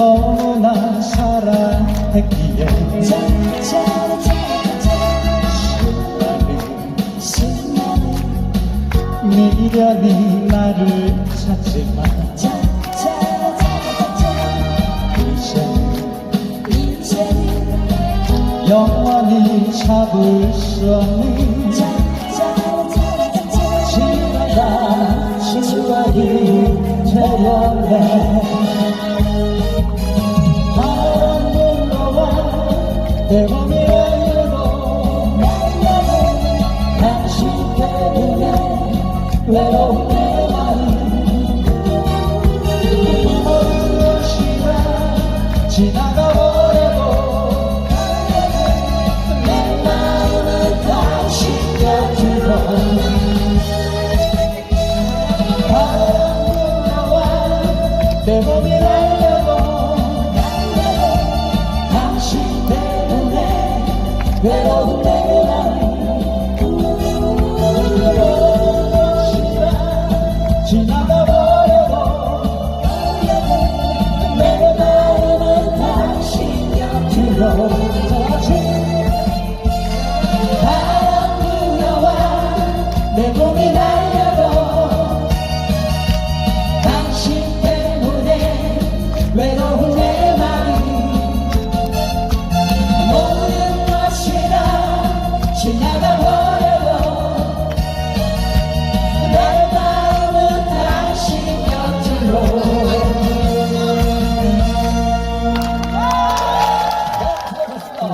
너무나 사랑했기에. 미련이 나를 찾지만 이제 영원히 잡을 수 없는 지나간 추억이 되었네 내 맘이 열리고 당신 때문에 외로운 내 마음 모든 시간 지나가버려도 내 마음은 당신 곁으로 바람 불어와 내 몸이 지나가버려도 내 마음은 당신 곁으로 다